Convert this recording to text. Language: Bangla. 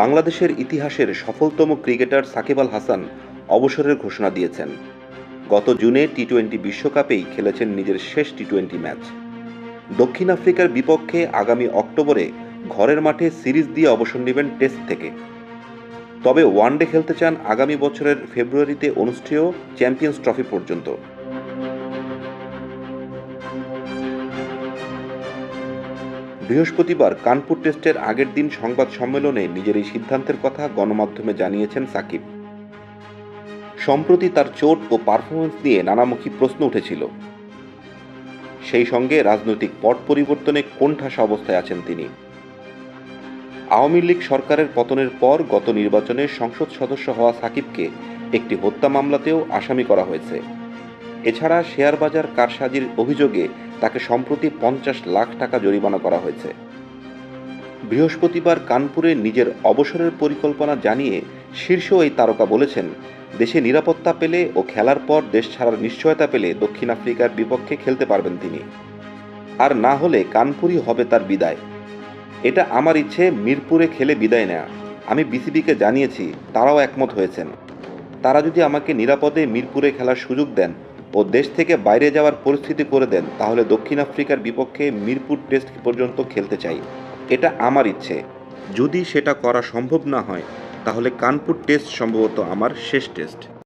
বাংলাদেশের ইতিহাসের সফলতম ক্রিকেটার সাকিব আল হাসান অবসরের ঘোষণা দিয়েছেন। গত জুনে টি টোয়েন্টি বিশ্বকাপেই খেলেছেন নিজের শেষ টি টোয়েন্টি ম্যাচ। দক্ষিণ আফ্রিকার বিপক্ষে আগামী অক্টোবরে ঘরের মাঠে সিরিজ দিয়ে অবসর নেবেন টেস্ট থেকে। তবে ওয়ানডে খেলতে চান আগামী বছরের ফেব্রুয়ারিতে অনুষ্ঠেয় চ্যাম্পিয়ন্স ট্রফি পর্যন্ত। বৃহস্পতিবার কানপুর টেস্টের আগের দিন সংবাদ সম্মেলনে নিজের এই সিদ্ধান্তের কথা গণমাধ্যমে জানিয়েছেন সাকিব। সম্প্রতি তার চোট ও পারফরমেন্স নিয়ে নানামুখী প্রশ্ন উঠেছিল। সেই সঙ্গে রাজনৈতিক পট পরিবর্তনে কোণঠাসা অবস্থায় আছেন তিনি। আওয়ামী লীগ সরকারের পতনের পর গত নির্বাচনে সংসদ সদস্য হওয়া সাকিবকে একটি হত্যা মামলাতেও আসামি করা হয়েছে। এছাড়া শেয়ার বাজার কারসাজির অভিযোগে তাকে সম্প্রতি পঞ্চাশ লাখ টাকা জরিমানা করা হয়েছে। বৃহস্পতিবার কানপুরে নিজের অবসরের পরিকল্পনা জানিয়ে শীর্ষ এই তারকা বলেছেন, দেশে নিরাপত্তা পেলে ও খেলার পর দেশ ছাড়ার নিশ্চয়তা পেলে দক্ষিণ আফ্রিকার বিপক্ষে খেলতে পারবেন তিনি। আর না হলে কানপুরই হবে তার বিদায়। এটা আমার ইচ্ছে মিরপুরে খেলে বিদায় নেয়া। আমি বিসিবিকে জানিয়েছি, তারাও একমত হয়েছেন। তারা যদি আমাকে নিরাপদে মিরপুরে খেলার সুযোগ দেন ও দেশ থেকে বাইরে যাওয়ার পরিস্থিতি করে দেন, তাহলে দক্ষিণ আফ্রিকার বিপক্ষে মিরপুর টেস্ট পর্যন্ত খেলতে চাই। এটা আমার ইচ্ছে। যদি সেটা করা সম্ভব না হয়, তাহলে কানপুর টেস্ট সম্ভবত আমার শেষ টেস্ট।